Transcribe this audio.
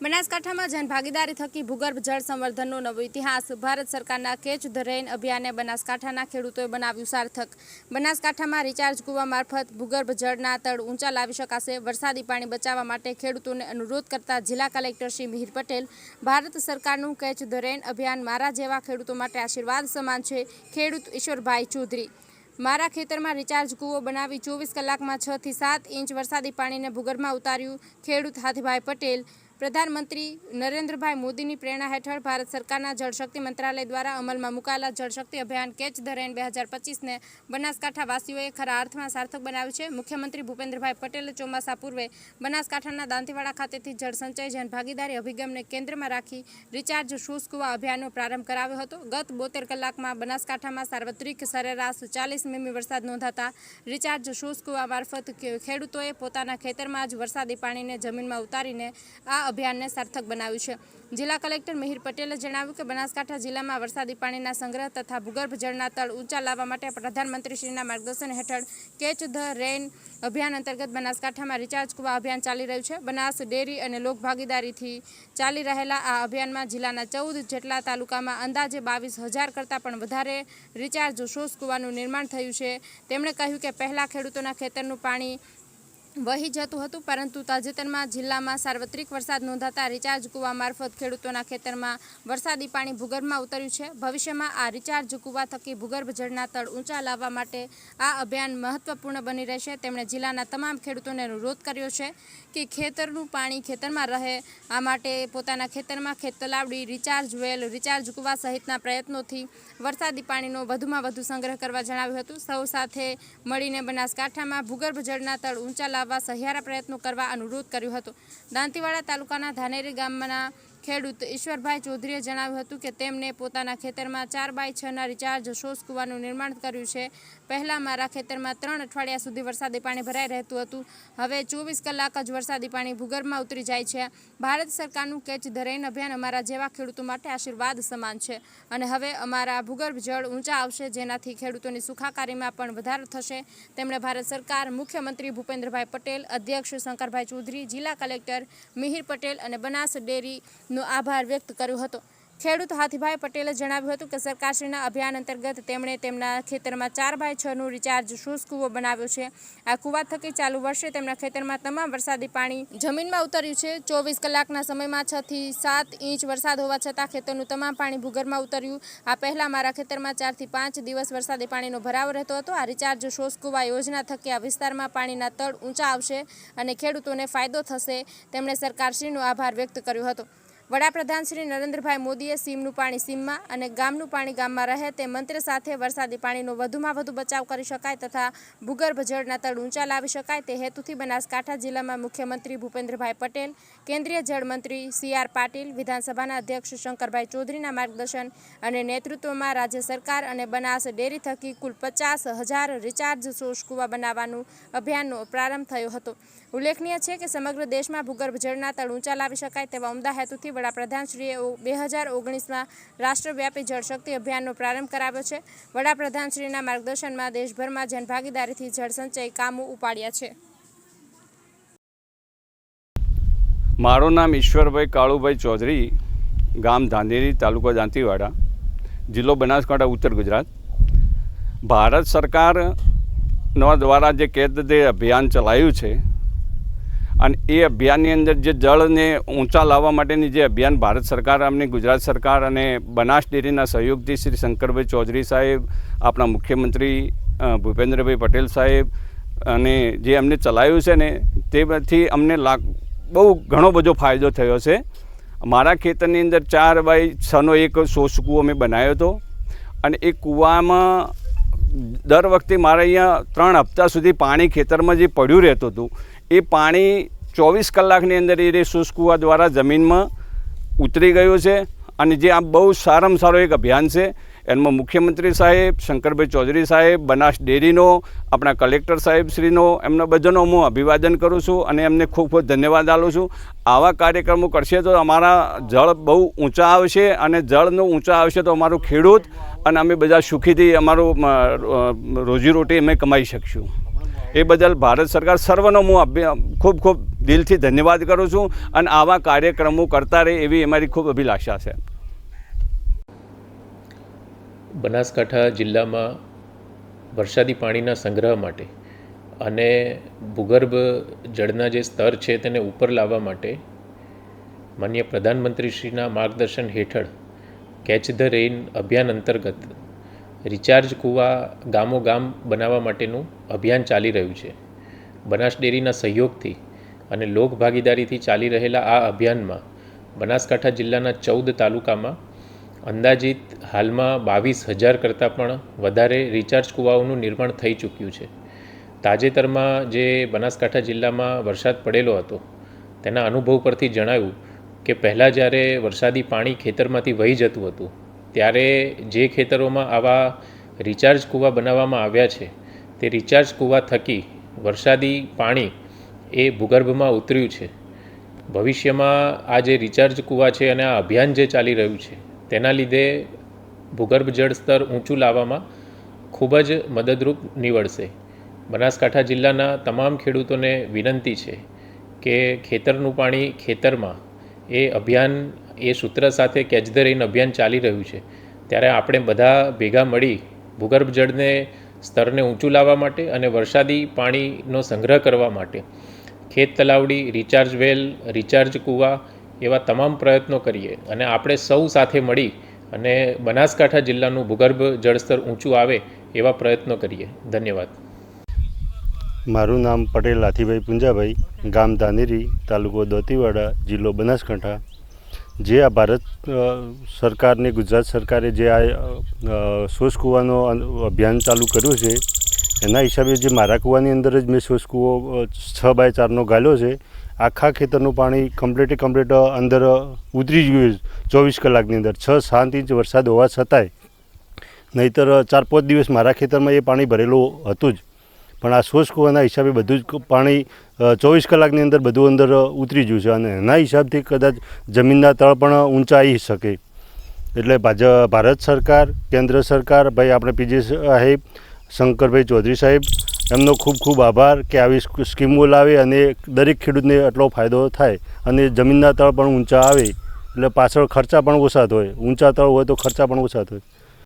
બનાસકાંઠામાં જનભાગીદારી થકી ભૂગર્ભ જળ સંવર્ધનનો નવો ઇતિહાસ. ભારત સરકારના કેચ ધ રેન અભિયાને બનાસકાંઠાના ખેડૂતોએ બનાવ્યું સાર્થક. બનાસકાંઠામાં રિચાર્જ કુવા મારફત ભૂગર્ભ જળના તળ ઊંચા લાવી શકાશે. વરસાદી પાણી બચાવવા માટે ખેડૂતોને અનુરોધ કરતા જિલ્લા કલેક્ટર શ્રી મિહિર પટેલ, ભારત સરકારનું કેચ ધ રેન અભિયાન મારા જેવા ખેડૂતો માટે આશીર્વાદ સમાન છે. ખેડૂત ઈશ્વરભાઈ ચૌધરી. મારા ખેતરમાં રિચાર્જ કૂવો બનાવી ચોવીસ કલાકમાં છથી સાત ઇંચ વરસાદી પાણીને ભૂગર્ભમાં ઉતાર્યું. ખેડૂત હાથીભાઈ પટેલ પ્રધાનમંત્રી નરેન્દ્રભાઈ મોદીની પ્રેરણા હેઠળ ભારત સરકારના જળશક્તિ મંત્રાલય દ્વારા અમલમાં મુકાયેલા જળશક્તિ અભિયાન કેચ ધ રેન બે હજાર પચીસને બનાસકાંઠાવાસીઓએ ખરા અર્થમાં સાર્થક બનાવ્યું છે. મુખ્યમંત્રી ભૂપેન્દ્રભાઈ પટેલે ચોમાસા પૂર્વે બનાસકાંઠાના દાંતીવાડા ખાતેથી જળસંચય જન ભાગીદારી અભિગમને કેન્દ્રમાં રાખી રિચાર્જ શૂઝ કુવા અભિયાનનો પ્રારંભ કરાવ્યો હતો. ગત બોતેર કલાકમાં બનાસકાંઠામાં સાર્વત્રિક સરેરાશ ચાલીસ મીમી વરસાદ નોંધાતા રિચાર્જ શૂઝ કુવા મારફત ખેડૂતોએ પોતાના ખેતરમાં જ વરસાદી પાણીને જમીનમાં ઉતારીને આ અભિયાનને સાર્થક બનાવ્યું છે. જિલ્લા કલેક્ટર મિહિર પટેલે જણાવ્યું કે બનાસકાંઠા જિલ્લામાં વરસાદી પાણીના સંગ્રહ તથા ભૂગર્ભ જળના તળ ઊંચા લાવવા માટે પ્રધાનમંત્રીશ્રીના માર્ગદર્શન હેઠળ કેચ ધ રેન અભિયાન અંતર્ગત બનાસકાંઠામાં રિચાર્જ કુવા અભિયાન ચાલી રહ્યું છે. બનાસ, ડેરી અને લોકભાગીદારીથી ચાલી રહેલા આ અભિયાનમાં જિલ્લાના ચૌદ જેટલા તાલુકામાં અંદાજે બાવીસ હજાર કરતાં પણ વધારે રિચાર્જ શોષ કૂવાનું નિર્માણ થયું છે. તેમણે કહ્યું કે પહેલાં ખેડૂતોના ખેતરનું પાણી વહી જતું હતું, પરંતુ તાજેતરમાં જિલ્લામાં સાર્વત્રિક વરસાદ નોંધાતા રિચાર્જ કૂવા મારફત ખેડૂતોના ખેતરમાં વરસાદી પાણી ભૂગર્ભમાં ઉતર્યું છે. ભવિષ્યમાં આ રિચાર્જ કૂવા થકી ભૂગર્ભ જળના તળ ઊંચા લાવવા માટે આ અભિયાન મહત્વપૂર્ણ બની રહેશે. તેમણે જિલ્લાના તમામ ખેડૂતોને અનુરોધ કર્યો છે કે ખેતરનું પાણી ખેતરમાં રહે. આ માટે પોતાના ખેતરમાં ખેત તલાવડી, રિચાર્જ વેલ, રિચાર્જ કૂવા સહિતના પ્રયત્નોથી વરસાદી પાણીનો વધુમાં વધુ સંગ્રહ કરવા જણાવ્યું હતું. સૌ સાથે મળીને બનાસકાંઠામાં ભૂગર્ભ જળના તળ ઊંચા લાવવા સહિયારા પ્રયત્નો કરવા અનુરોધ કર્યો હતો. દાંતીવાડા તાલુકાના ધાનેરી ગામના ખેડૂત ઈશ્વરભાઈ ચૌધરીએ જણાવ્યું હતું કે તેમને પોતાના ખેતરમાં ચાર બાય છના રિચાર્જ શોષ કૂવાનું નિર્માણ કર્યું છે. પહેલાં મારા ખેતરમાં ત્રણ અઠવાડિયા સુધી વરસાદી પાણી ભરાઈ રહેતું હતું. હવે ચોવીસ કલાક જ વરસાદી પાણી ભૂગર્ભમાં ઉતરી જાય છે. ભારત સરકારનું કેચ ધ અભિયાન અમારા જેવા ખેડૂતો માટે આશીર્વાદ સમાન છે. અને હવે અમારા ભૂગર્ભ જળ ઊંચા આવશે, જેનાથી ખેડૂતોની સુખાકારીમાં પણ વધારો થશે. તેમણે ભારત સરકાર, મુખ્યમંત્રી ભૂપેન્દ્રભાઈ પટેલ, અધ્યક્ષ શંકરભાઈ ચૌધરી, જિલ્લા કલેક્ટર મિહિર પટેલ અને બનાસ ડેરીનો આભાર વ્યક્ત કર્યો હતો. ખેડૂત હાથીભાઈ પટેલે જણાવ્યું હતું કે સરકારશ્રીના અભિયાન અંતર્ગત તેમણે તેમના ખેતરમાં ચાર બાય છનું રિચાર્જ શૂઝ કૂવો બનાવ્યો છે. આ કૂવા થકી ચાલુ વર્ષે તેમના ખેતરમાં તમામ વરસાદી પાણી જમીનમાં ઉતર્યું છે. ચોવીસ કલાકના સમયમાં છ થી સાત ઇંચ વરસાદ હોવા છતાં ખેતરનું તમામ પાણી ભૂગર્ભમાં ઉતર્યું. આ પહેલાં મારા ખેતરમાં ચારથી પાંચ દિવસ વરસાદી પાણીનો ભરાવો રહેતો હતો. આ રિચાર્જ શોષ કૂવા યોજના થકી આ વિસ્તારમાં પાણીના તળ ઊંચા આવશે અને ખેડૂતોને ફાયદો થશે. તેમણે સરકારશ્રીનો આભાર વ્યક્ત કર્યો હતો. વડાપ્રધાન શ્રી નરેન્દ્રભાઈ મોદીએ સીમનું પાણી સીમમાં અને ગામનું પાણી ગામમાં રહે તે મંત્ર સાથે વરસાદી પાણીનો વધુમાં વધુ બચાવ કરી શકાય તથા ભૂગર્ભ જળના તળ ઊંચા લાવી શકાય તે હેતુથી બનાસકાંઠા જિલ્લામાં મુખ્યમંત્રી ભૂપેન્દ્રભાઈ પટેલ, કેન્દ્રીય જળમંત્રી સી આર પાટીલ, વિધાનસભાના અધ્યક્ષ શંકરભાઈ ચૌધરીના માર્ગદર્શન અને નેતૃત્વમાં રાજ્ય સરકાર અને બનાસ ડેરી થકી કુલ પચાસ હજાર રિચાર્જ સોર્સ કૂવા બનાવવાનું અભિયાનનો પ્રારંભ થયો હતો. ઉલ્લેખનીય છે કે સમગ્ર દેશમાં ભૂગર્ભ જળના તળ ઊંચા લાવી શકાય તેવા ઉમદા હેતુથી વડાપ્રધાનશ્રીએ બે હજાર ઓગણીસમાં રાષ્ટ્રવ્યાપી જળશક્તિ અભિયાનનો પ્રારંભ કરાવ્યો છે. વડાપ્રધાનશ્રીના માર્ગદર્શનમાં દેશભરમાં જનભાગીદારીથી જળસંચય કામો ઉપાડ્યા છે. મારું નામ ઈશ્વરભાઈ કાળુભાઈ ચૌધરી, ગામ ધાંધેરી, તાલુકો દાંતીવાડા જિલ્લો બનાસકાંઠા, ઉત્તર ગુજરાત. ભારત સરકારના દ્વારા જે કેદ દે અભિયાન ચલાવ્યું છે અને એ અભિયાનની અંદર જે જળને ઊંચા લાવવા માટેની જે અભિયાન ભારત સરકાર અમને ગુજરાત સરકાર અને બનાસ ડેરીના સહયોગથી શ્રી શંકરભાઈ ચૌધરી સાહેબ, આપણા મુખ્યમંત્રી ભૂપેન્દ્રભાઈ પટેલ સાહેબ અને જે અમને ચલાવ્યું છે ને, તેમાંથી અમને લાગ, બહુ ઘણો બધો ફાયદો થયો છે. મારા ખેતરની અંદર ચાર બાય છનો એક સોસ કૂવો મેં બનાવ્યો હતો અને એ કૂવામાં દર વખતે મારે અહીંયા ત્રણ હપ્તા સુધી પાણી ખેતરમાં જે પડ્યું રહેતું હતું, એ પાણી ચોવીસ કલાકની અંદર એ શોષ કૂવા દ્વારા જમીનમાં ઉતરી ગયું છે. અને જે આ બહુ સારામાં સારો એક અભિયાન છે, એમાં મુખ્યમંત્રી સાહેબ, શંકરભાઈ ચૌધરી સાહેબ, બનાસ ડેરીનો, આપણા કલેક્ટર સાહેબ શ્રીનો એમના બધાનો હું અભિવાદન કરું છું અને એમને ખૂબ ખૂબ ધન્યવાદ આપું છું. આવા કાર્યક્રમો કરશે તો અમારા જળ બહુ ઊંચા આવશે અને જળનું ઊંચા આવશે તો અમારું ખેડૂત અને અમે બધા સુખીથી અમારું રોજીરોટી અમે કમાઈ શકશું. એ બદલ ભારત સરકાર સર્વનો હું ખૂબ ખૂબ દિલથી ધન્યવાદ કરું છું અને આવા કાર્યક્રમો કરતા રહે એવી અમારી ખૂબ અભિલાષા છે. બનાસકાંઠા જિલ્લામાં વરસાદી પાણીના સંગ્રહ માટે અને ભૂગર્ભ જળના જે સ્તર છે તેને ઉપર લાવવા માટે માન્ય પ્રધાનમંત્રીશ્રીના માર્ગદર્શન હેઠળ કેચ ધ રેઇન અભિયાન અંતર્ગત રિચાર્જ કૂવા ગામો ગામ બનાવવા માટેનું અભિયાન ચાલી રહ્યું છે. બનાસ ડેરીના સહયોગથી અને લોકભાગીદારીથી ચાલી રહેલા આ અભિયાનમાં બનાસકાંઠા જિલ્લાના ચૌદ તાલુકામાં અંદાજિત હાલમાં બાવીસ હજાર કરતાં પણ વધારે રિચાર્જ કૂવાઓનું નિર્માણ થઈ ચૂક્યું છે. તાજેતરમાં જે બનાસકાંઠા જિલ્લામાં વરસાદ પડેલો હતો, તેના અનુભવ પરથી જણાવ્યું કે પહેલાં જ્યારે વરસાદી પાણી ખેતરમાંથી વહી જતું હતું, ત્યારે જે ખેતરોમાં આવા રિચાર્જ કૂવા બનાવવામાં આવ્યા છે, તે રિચાર્જ કૂવા થકી વરસાદી પાણી એ ભૂગર્ભમાં ઉતર્યું છે. ભવિષ્યમાં આ જે રિચાર્જ કૂવા છે અને આ અભિયાન જે ચાલી રહ્યું છે તેના લીધે ભૂગર્ભ જળ સ્તર ઊંચું લાવવામાં ખૂબ જ મદદરૂપ નીવડશે. બનાસકાંઠા જિલ્લાના તમામ ખેડૂતોને વિનંતી છે કે ખેતરનું પાણી ખેતરમાં એ અભિયાન, એ સૂત્ર સાથે કેચ ધ રેઇન અભિયાન ચાલી રહ્યું છે. ત્યારે આપણે બધા ભેગા મળી ભૂગર્ભ જળને, સ્તરને ઊંચું લાવવા માટે અને વરસાદી પાણીનો સંગ્રહ કરવા માટે ખેત તલાવડી, રિચાર્જ વેલ, રિચાર્જ કૂવા એવા તમામ પ્રયત્નો કરીએ. અને આપણે સૌ સાથે મળી અને બનાસકાંઠા જિલ્લાનું ભૂગર્ભ જળસ્તર ઊંચું આવે એવા પ્રયત્નો કરીએ. ધન્યવાદ. મારું નામ પટેલ લાથીભાઈ પુંજાભાઈ, ગામ ધાનેરી, તાલુકો દોતીવાડા, જિલ્લો બનાસકાંઠા. જે આ ભારત સરકારને, ગુજરાત સરકારે જે આ શોષ કૂવાનો અભિયાન ચાલુ કર્યું છે, એના હિસાબે જે મારા કૂવાની અંદર જ મેં શોષ કૂવો છ બાય ચારનો ગાલ્યો છે આખા ખેતરનું પાણી કમ્પ્લીટે કમ્પ્લીટ અંદર ઉતરી ગયું ચોવીસ કલાકની અંદર છ સાત ઇંચ વરસાદ હોવા છતાંય. નહીંતર ચાર પાંચ દિવસ મારા ખેતરમાં એ પાણી ભરેલું હતું જ. પણ આ શોષ કૂવાના હિસાબે બધું જ પાણી ચોવીસ કલાકની અંદર બધું અંદર ઉતરી ગયું છે. અને એના હિસાબથી કદાચ જમીનના તળ પણ ઊંચાઈ શકે. એટલે ભારત સરકાર, કેન્દ્ર સરકાર, ભાઈ આપણે પીજી સાહેબ, શંકરભાઈ ચૌધરી સાહેબ એમનો ખૂબ ખૂબ આભાર કે આવી સ્ક- સ્કીમો લાવે અને દરેક ખેડૂતને એટલો ફાયદો થાય. અને જમીનના તળ પણ ઊંચા આવે, એટલે પાછળ ખર્ચા પણ ઓછા થાય. ઊંચા તળ હોય તો ખર્ચા પણ ઓછા થાય.